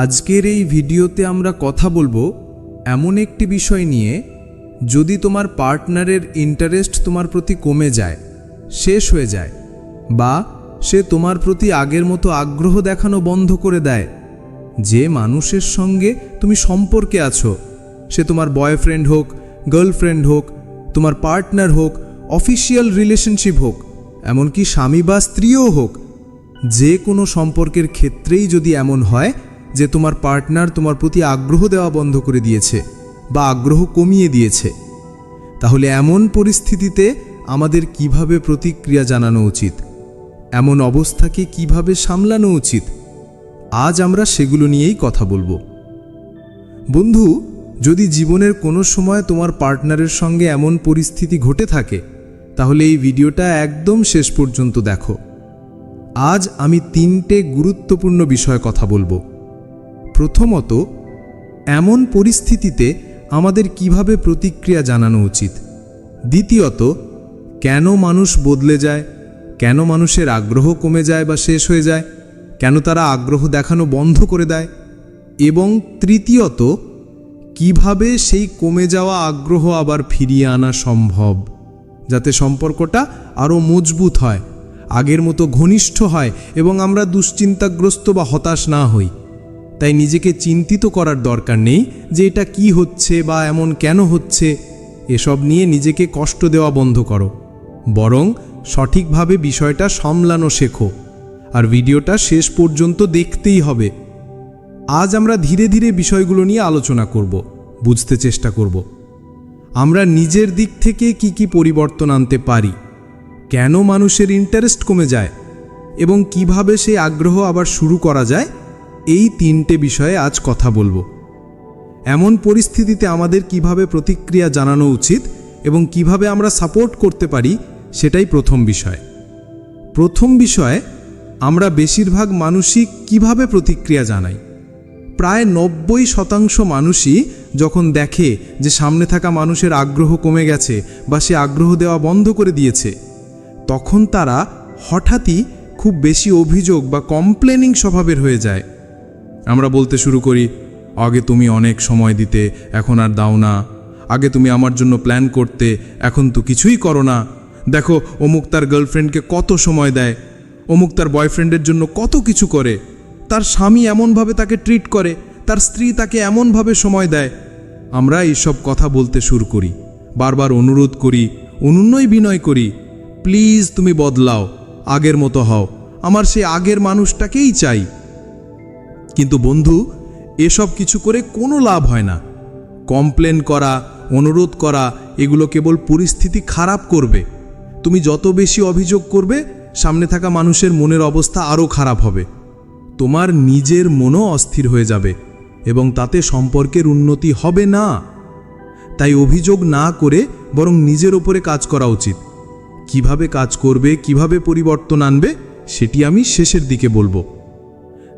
আজকের এই ভিডিওতে আমরা কথা বলব এমন একটি বিষয় নিয়ে, যদি তোমার পার্টনারের ইন্টারেস্ট তোমার প্রতি কমে যায়, শেষ হয়ে যায়, বা সে তোমার প্রতি আগের মতো আগ্রহ দেখানো বন্ধ করে দেয়, যে মানুষের সঙ্গে তুমি সম্পর্কে আছো, সে তোমার বয়ফ্রেন্ড হোক গার্লফ্রেন্ড হোক, তোমার পার্টনার হোক অফিসিয়াল রিলেশনশিপ হোক, এমনকি স্বামী বা স্ত্রীও হোক, যে কোনো সম্পর্কের ক্ষেত্রেই যদি এমন হয় যে তোমার পার্টনার তোমার প্রতি আগ্রহ দেওয়া বন্ধ করে দিয়েছে বা আগ্রহ কমিয়ে দিয়েছে। তাহলে এমন পরিস্থিতিতে আমাদের কীভাবে প্রতিক্রিয়া জানানো উচিত? এমন অবস্থাকে কীভাবে সামলানো উচিত? আজ আমরা সেগুলো নিয়েই কথা বলব। বন্ধু, যদি জীবনের কোনো সময় তোমার পার্টনারের সঙ্গে এমন পরিস্থিতি ঘটে থাকে, তাহলে এই ভিডিওটা একদম শেষ পর্যন্ত দেখো। আজ আমি তিনটে গুরুত্বপূর্ণ বিষয়ে কথা বলব। প্রথমত, এমন পরিস্থিতিতে আমাদের কীভাবে প্রতিক্রিয়া জানানো উচিত? দ্বিতীয়ত, কেন মানুষ বদলে যায়? কেন মানুষের আগ্রহ কমে যায় বা শেষ হয়ে যায়? কেন তারা আগ্রহ দেখানো বন্ধ করে দেয়? এবং তৃতীয়ত, কীভাবে সেই কমে যাওয়া আগ্রহ আবার ফিরিয়ে আনা সম্ভব? যাতে সম্পর্কটা আরও মজবুত হয়, আগের মতো ঘনিষ্ঠ হয় এবং আমরা দুশ্চিন্তাগ্রস্ত বা হতাশ না হই। তাই নিজেকে চিন্তিত করার দরকার নেই যে এটা কি হচ্ছে বা এমন কেন হচ্ছে। এসব নিয়ে নিজেকে কষ্ট দেওয়া বন্ধ করো। বরং সঠিকভাবে বিষয়টা সামলানো শেখো। আর ভিডিওটা শেষ পর্যন্ত দেখতেই হবে। আজ আমরা ধীরে ধীরে বিষয়গুলো নিয়ে আলোচনা করব, বুঝতে চেষ্টা করব। আমরা নিজের দিক থেকে কি কি পরিবর্তন আনতে পারি? কেন মানুষের ইন্টারেস্ট কমে যায়? এবং কীভাবে সেই আগ্রহ আবার শুরু করা যায়? এই তিনটে বিষয়ে আজ কথা বলব। এমন পরিস্থিতিতে আমাদের কীভাবে প্রতিক্রিয়া জানানো উচিত এবং কীভাবে আমরা সাপোর্ট করতে পারি, সেটাই প্রথম বিষয়। প্রথম বিষয়, আমরা বেশিরভাগ মানুষই কীভাবে প্রতিক্রিয়া জানাই? প্রায় নব্বই শতাংশ মানুষই যখন দেখে যে সামনে থাকা মানুষের আগ্রহ কমে গেছে বা সে আগ্রহ দেওয়া বন্ধ করে দিয়েছে, তখন তারা হঠাৎই খুব বেশি অভিযোগ বা কমপ্লেনিং স্বভাবের হয়ে যায়। আমরা বলতে শুরু করি, আগে তুমি অনেক সময় দিতে, এখন আর দাও না। আগে তুমি আমার জন্য প্ল্যান করতে, এখন তো কিছুই করো না। দেখো, অমুক তার গার্লফ্রেন্ডকে কত সময় দেয়, অমুক তার বয়ফ্রেন্ডের জন্য কত কিছু করে। তার স্বামী এমনভাবে তাকে ট্রিট করে, তার স্ত্রী তাকে এমনভাবে সময় দেয়। আমরা এইসব কথা বলতে শুরু করি, বারবার অনুরোধ করি অনুন্নয় বিনয় করি, প্লিজ তুমি বদলাও, আগের মতো হও। আমার সেই আগের মানুষটাকেই চাই। কিন্তু বন্ধু, এসব কিছু করে কোনো লাভ হয় না। কমপ্লেন করা, অনুরোধ করা, এগুলো কেবল পরিস্থিতি খারাপ করবে। তুমি যত বেশি অভিযোগ করবে, সামনে থাকা মানুষের মনের অবস্থা আরও খারাপ হবে। তোমার নিজের মনও অস্থির হয়ে যাবে এবং তাতে সম্পর্কের উন্নতি হবে না। তাই অভিযোগ না করে বরং নিজের ওপরে কাজ করা উচিত। কীভাবে কাজ করবে, কীভাবে পরিবর্তন আনবে, সেটি আমি শেষের দিকে বলব।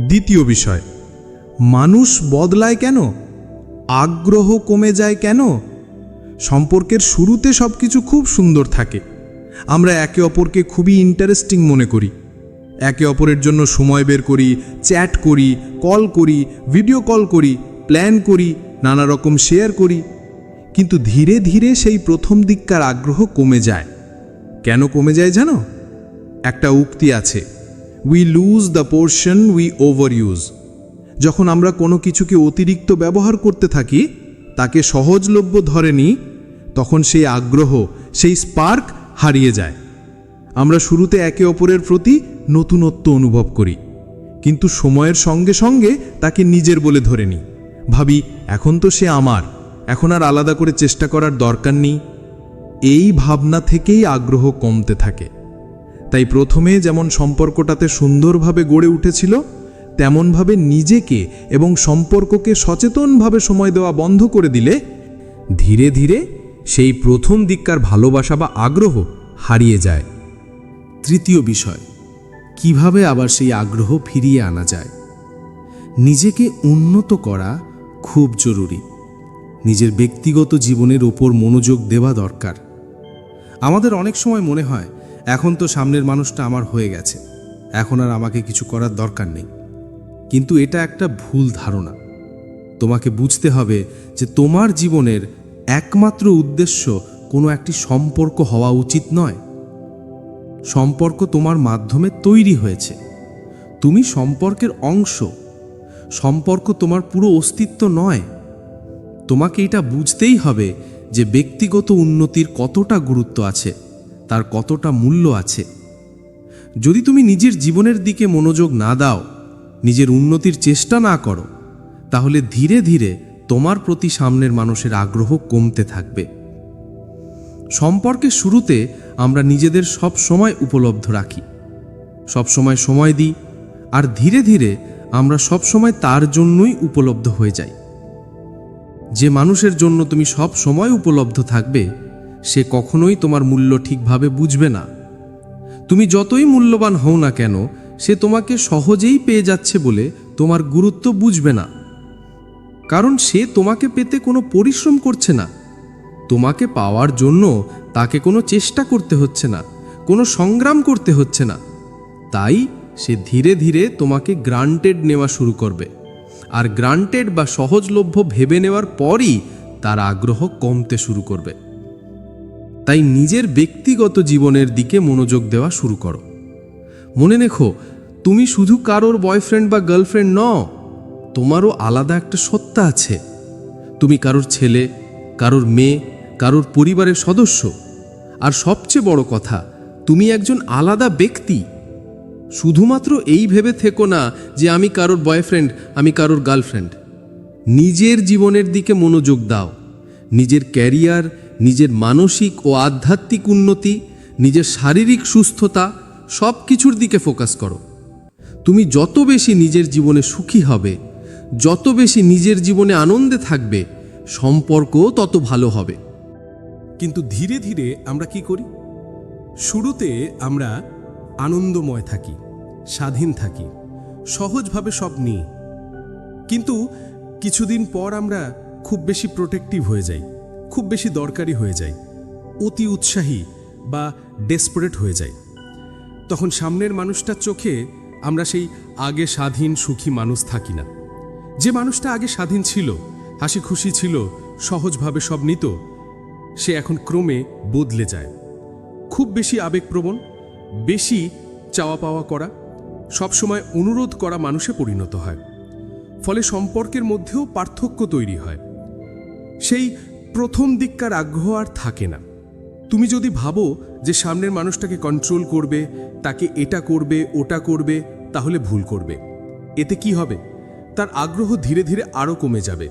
দ্বিতীয় বিষয়, মানুষ বদলায় কেন? আগ্রহ কমে যায় কেন? সম্পর্কের শুরুতে সব কিছু খুব সুন্দর থাকে। আমরা একে অপরকে খুবই ইন্টারেস্টিং মনে করি। একে অপরের জন্য সময় বের করি চ্যাট করি কল করি ভিডিও কল করি প্ল্যান করি, নানা রকম শেয়ার করি। কিন্তু ধীরে ধীরে সেই প্রথম দিককার আগ্রহ কমে যায়। কেন কমে যায় জানো? একটা উক্তি আছে। We lose the portion we overuse যখন আমরা কোনো কিছুকে অতিরিক্ত ব্যবহার করতে থাকি, তাকে সহজলভ্য ধরে নিই, তখন সেই আগ্রহ, সেই স্পার্ক হারিয়ে যায়। আমরা শুরুতে একে অপরের প্রতি নতুনত্ব অনুভব করি, কিন্তু সময়ের সঙ্গে সঙ্গে তাকে নিজের বলে ধরে নিই। ভাবি, এখন তো সে আমার, এখন আর আলাদা করে চেষ্টা করার দরকার নেই। এই ভাবনা থেকেই আগ্রহ কমতে থাকে। তাই প্রথমে যেমন সম্পর্কটাতে সুন্দরভাবে গড়ে উঠেছিল, তেমনভাবে নিজেকে এবং সম্পর্ককে সচেতনভাবে সময় দেওয়া বন্ধ করে দিলে ধীরে ধীরে সেই প্রথম দিককার ভালোবাসা বা আগ্রহ হারিয়ে যায়। তৃতীয় বিষয়, কীভাবে আবার সেই আগ্রহ ফিরিয়ে আনা যায়? নিজেকে উন্নত করা খুব জরুরি। নিজের ব্যক্তিগত জীবনের ওপর মনোযোগ দেওয়া দরকার। আমাদের অনেক সময় মনে হয় এখন তো সামনের মানুষটা আমার হয়ে গেছে। এখন আর আমাকে কিছু করার দরকার নেই। কিন্তু এটা একটা ভুল ধারণা। তোমাকে বুঝতে হবে যে তোমার জীবনের একমাত্র উদ্দেশ্য কোনো একটি সম্পর্ক হওয়া উচিত নয়। সম্পর্ক তোমার মাধ্যমে তৈরি হয়েছে। তুমি সম্পর্কের অংশ। সম্পর্ক তোমার পুরো অস্তিত্ব নয়। তোমাকে এটা বুঝতেই হবে যে ব্যক্তিগত উন্নতির কতটা গুরুত্ব আছে। তার কতটা মূল্য আছে। যদি তুমি নিজের জীবনের দিকে মনোযোগ না দাও, নিজের উন্নতির চেষ্টা না করো, তাহলে ধীরে ধীরে তোমার প্রতি সামনের মানুষের আগ্রহ কমতে থাকবে। সম্পর্কের শুরুতে আমরা নিজেদের সব সময় উপলব্ধ রাখি। সব সময় সময় দিই, আর ধীরে ধীরে আমরা সব সময় তার জন্যই উপলব্ধ হয়ে যাই। যে মানুষের জন্য তুমি সব সময় উপলব্ধ থাকবে সে কখনোই তোমার মূল্য ঠিকভাবে বুঝবে না। তুমি যতই মূল্যবান হও না কেন, সে তোমাকে সহজেই পেয়ে যাচ্ছে বলে তোমার গুরুত্ব বুঝবে না। কারণ সে তোমাকে পেতে কোনো পরিশ্রম করছে না। তোমাকে পাওয়ার জন্য তাকে কোনো চেষ্টা করতে হচ্ছে না, কোনো সংগ্রাম করতে হচ্ছে না। তাই সে ধীরে ধীরে তোমাকে গ্রান্টেড নেওয়া শুরু করবে। আর গ্রান্টেড বা সহজলভ্য ভেবে নেওয়ার পরই তার আগ্রহ কমতে শুরু করবে। তাই নিজের ব্যক্তিগত জীবনের দিকে মনোযোগ দেওয়া শুরু করো। মনে রেখো, তুমি শুধু কারোর বয়ফ্রেন্ড বা গার্লফ্রেন্ড নও, তোমারও আলাদা একটা সত্তা আছে। তুমি কারোর ছেলে, কারোর মেয়ে, কারোর পরিবারের সদস্য। আর সবচেয়ে বড় কথা, তুমি একজন আলাদা ব্যক্তি। শুধুমাত্র এই ভেবে থেকো না যে আমি কারোর বয়ফ্রেন্ড, আমি কারোর গার্লফ্রেন্ড। নিজের জীবনের দিকে মনোযোগ দাও। নিজের ক্যারিয়ার নিজের মানসিক ও আধ্যাত্মিক উন্নতি, নিজের শারীরিক সুস্থতা সব কিছুর দিকে ফোকাস করো। তুমি যত বেশি নিজের জীবনে সুখী হবে, যত বেশি নিজের জীবনে আনন্দে থাকবে, সম্পর্কও তত ভালো হবে। কিন্তু ধীরে ধীরে আমরা কি করি? শুরুতে আমরা আনন্দময় থাকি, স্বাধীন থাকি, সহজভাবে সব নিই। কিন্তু কিছুদিন পর আমরা খুব বেশি প্রোটেক্টিভ হয়ে যাই। খুব বেশি দরকারি হয়ে যায়, অতি উৎসাহী বা ডেসপারেট হয়ে যায়। তখন সামনের মানুষটার চোখে আমরা সেই আগে স্বাধীন সুখী মানুষ থাকি না। যে মানুষটা আগে স্বাধীন ছিল, হাসি খুশি ছিল, সহজভাবে সব নিত, সে এখন ক্রমে বদলে যায়। খুব বেশি আবেগপ্রবণ, বেশি চাওয়া পাওয়া করা, সবসময় অনুরোধ করা মানুষে পরিণত হয়। ফলে সম্পর্কের মধ্যেও পার্থক্য তৈরি হয়। সেই প্রথম দিককার আগ্রহ আর থাকে না। তুমি যদি ভাবো যে সামনের মানুষটাকে কন্ট্রোল করবে, তাকে এটা করবে, ওটা করবে, তাহলে ভুল করবে। এতে কি হবে? তার আগ্রহ ধীরে ধীরে আরও কমে যাবে।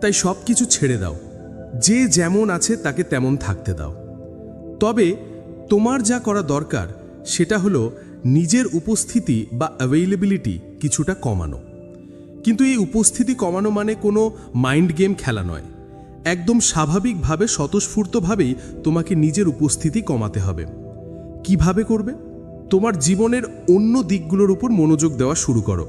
তাই সব কিছু ছেড়ে দাও। যে যেমন আছে তাকে তেমন থাকতে দাও। তবে তোমার যা করা দরকার, সেটা হলো নিজের উপস্থিতি বা অ্যাভেইলেবিলিটি কিছুটা কমানো। কিন্তু এই উপস্থিতি কমানো মানে কোনো মাইন্ড গেম খেলা নয়। একদম স্বাভাবিকভাবে, স্বতঃস্ফূর্তভাবেই তোমাকে নিজের উপস্থিতি কমাতে হবে। কীভাবে করবে? তোমার জীবনের অন্য দিকগুলোর উপর মনোযোগ দেওয়া শুরু করো।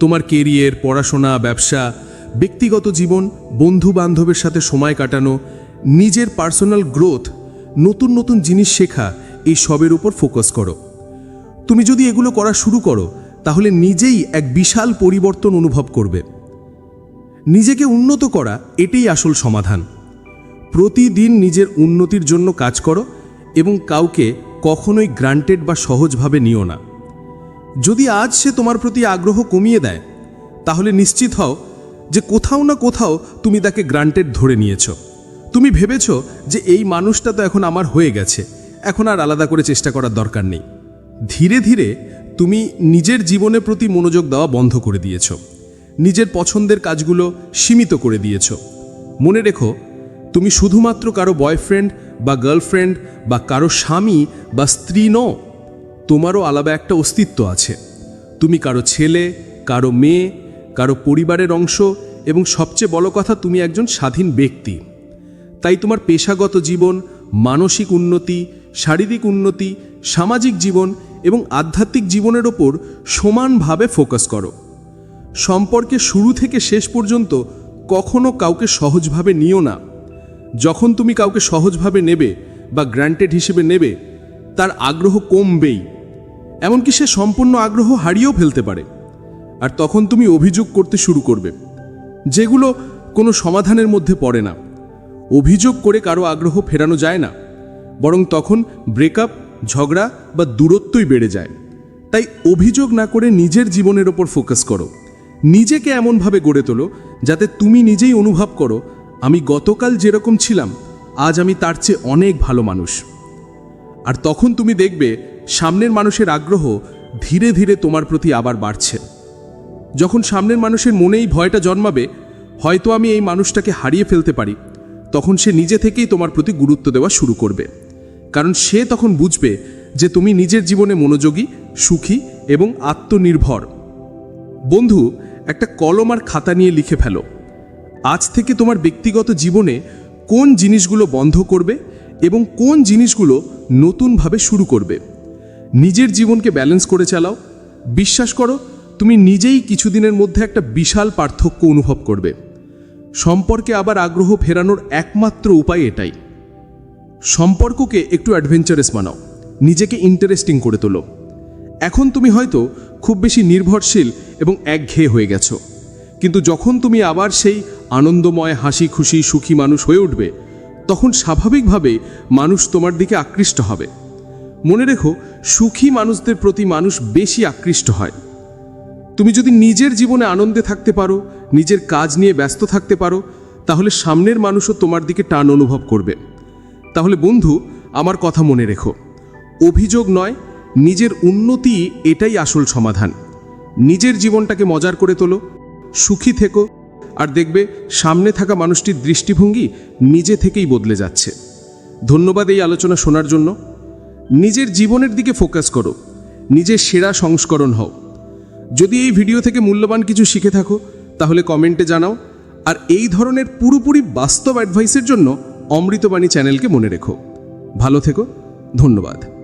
তোমার কেরিয়ার পড়াশোনা, ব্যবসা, ব্যক্তিগত জীবন বন্ধু বান্ধবের সাথে সময় কাটানো, নিজের পার্সোনাল গ্রোথ নতুন নতুন জিনিস শেখা, এই সবের উপর ফোকাস করো। তুমি যদি এগুলো করা শুরু করো, তাহলে নিজেই এক বিশাল পরিবর্তন অনুভব করবে। নিজেকে উন্নত করা এটাই আসল সমাধান। প্রতিদিন নিজের উন্নতির জন্য কাজ করো এবং কাউকে কখনোই গ্রান্টেড বা সহজভাবে নিও না। যদি আজ সে তোমার প্রতি আগ্রহ কমিয়ে দেয়, তাহলে নিশ্চিত হও যে কোথাও না কোথাও তুমি তাকে গ্রান্টেড ধরে নিয়েছ। তুমি ভেবেছ যে এই মানুষটা তো এখন আমার হয়ে গেছে, এখন আর আলাদা করে চেষ্টা করার দরকার নেই। ধীরে ধীরে তুমি নিজের জীবনের প্রতি মনোযোগ দেওয়া বন্ধ করে দিয়েছ। নিজের পছন্দের কাজগুলো সীমিত করে দিয়েছ। মনে রেখো, তুমি শুধুমাত্র কারও বয়ফ্রেন্ড বা গার্লফ্রেন্ড বা কারও স্বামী বা স্ত্রী নও, তোমারও আলাদা একটা অস্তিত্ব আছে। তুমি কারও ছেলে, কারও মেয়ে, কারও পরিবারের অংশ এবং সবচেয়ে বড় কথা, তুমি একজন স্বাধীন ব্যক্তি। তাই তোমার পেশাগত জীবন, মানসিক উন্নতি, শারীরিক উন্নতি, সামাজিক জীবন এবং আধ্যাত্মিক জীবনের ওপর সমানভাবে ফোকাস করো। সম্পর্কে শুরু থেকে শেষ পর্যন্ত কখনো কাউকে সহজভাবে নিও না। যখন তুমি কাউকে সহজভাবে নেবে বা গ্র্যান্টেড হিসেবে নেবে, তার আগ্রহ কমবেই। এমনকি সে সম্পূর্ণ আগ্রহ হারিয়েও ফেলতে পারে। আর তখন তুমি অভিযোগ করতে শুরু করবে, যেগুলো কোনো সমাধানের মধ্যে পড়ে না। অভিযোগ করে কারও আগ্রহ ফেরানো যায় না, বরং তখন ব্রেকআপ, ঝগড়া বা দূরত্বই বেড়ে যায়। তাই অভিযোগ না করে নিজের জীবনের ওপর ফোকাস করো। নিজেকে এমনভাবে গড়ে তোলো যাতে তুমি নিজেই অনুভব করো, আমি গতকাল যেরকম ছিলাম, আজ আমি তার চেয়ে অনেক ভালো মানুষ। আর তখন তুমি দেখবে সামনের মানুষের আগ্রহ ধীরে ধীরে তোমার প্রতি আবার বাড়ছে। যখন সামনের মানুষের মনেই ভয়টা জন্মাবে, হয়তো আমি এই মানুষটাকে হারিয়ে ফেলতে পারি, তখন সে নিজে থেকেই তোমার প্রতি গুরুত্ব দেওয়া শুরু করবে। কারণ সে তখন বুঝবে যে তুমি নিজের জীবনে মনোযোগী, সুখী এবং আত্মনির্ভর। বন্ধু একটা কলম আর খাতা নিয়ে লিখে ফেলো। আজ থেকে তোমার ব্যক্তিগত জীবনে কোন জিনিসগুলো বন্ধ করবে এবং কোন জিনিসগুলো নতুনভাবে শুরু করবে? নিজের জীবনকে ব্যালেন্স করে চালাও। বিশ্বাস করো, তুমি নিজেই কিছুদিনের মধ্যে একটা বিশাল পার্থক্য অনুভব করবে। সম্পর্কে আবার আগ্রহ ফেরানোর একমাত্র উপায় এটাই। সম্পর্ককে একটু অ্যাডভেঞ্চারাস বানাও। নিজেকে ইন্টারেস্টিং করে তোলো। এখন তুমি হয়তো খুব বেশি নির্ভরশীল এবং একঘেয়ে হয়ে গেছো। কিন্তু যখন তুমি আবার সেই আনন্দময় হাসি খুশি সুখী মানুষ হয়ে উঠবে, তখন স্বাভাবিকভাবে মানুষ তোমার দিকে আকৃষ্ট হবে। মনে রেখো, সুখী মানুষদের প্রতি মানুষ বেশি আকৃষ্ট হয়। তুমি যদি নিজের জীবনে আনন্দে থাকতে পারো, নিজের কাজ নিয়ে ব্যস্ত থাকতে পারো, তাহলে সামনের মানুষও তোমার দিকে টান অনুভব করবে। তাহলে বন্ধু, আমার কথা মনে রেখো। অভিযোগ নয় নিজের উন্নতি এটাই আসল সমাধান। নিজের জীবনটাকে মজার করে তোলো, সুখী থেকো, আর দেখবে সামনে থাকা মানুষটির দৃষ্টিভঙ্গি নিজে থেকেই বদলে যাচ্ছে। ধন্যবাদ এই আলোচনা শোনার জন্য। নিজের জীবনের দিকে ফোকাস করো, নিজের সেরা সংস্করণ হও। যদি এই ভিডিও থেকে মূল্যবান কিছু শিখে থাকো, তাহলে কমেন্টে জানাও, আর এই ধরনের পুরোপুরি বাস্তব অ্যাডভাইসের জন্য অমৃতবাণী চ্যানেলকে মনে রেখো। ভালো থেকো, ধন্যবাদ।